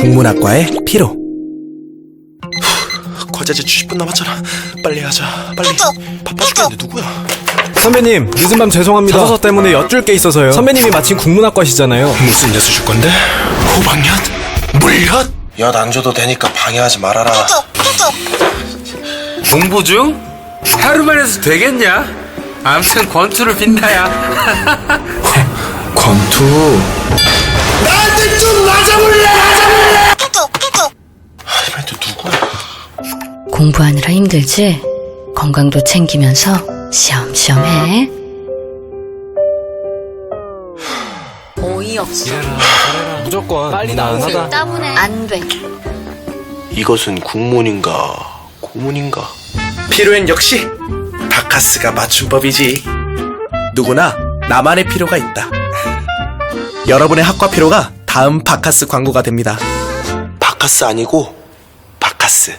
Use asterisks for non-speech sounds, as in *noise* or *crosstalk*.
국문학과의 피로 과제제 70분 남았잖아 빨리 하자 빨리 바빠 죽겠는데 누구야 선배님 늦은 밤 죄송합니다 자소서 때문에 여쭐 게 있어서요 선배님이 마침 국문학과시잖아요 무슨 녀수 줄 건데? 호박엿? 물엿? 엿 안 줘도 되니까 방해하지 말아라 공부 중? 하루만 해서 되겠냐? 아무튼 권투를 빈다야. *laughs* 권투 공부하느라 힘들지? 건강도 챙기면서 시험시험 해. 어이없어. 무조건 빨리 나하다 따분해. 안 돼. 이것은 국문인가 고문인가 피로엔 역시 바카스가 맞춤법이지 누구나 나만의 피로가 있다 여러분의 학과 피로가 다음 바카스 광고가 됩니다 바카스 아니고 바카스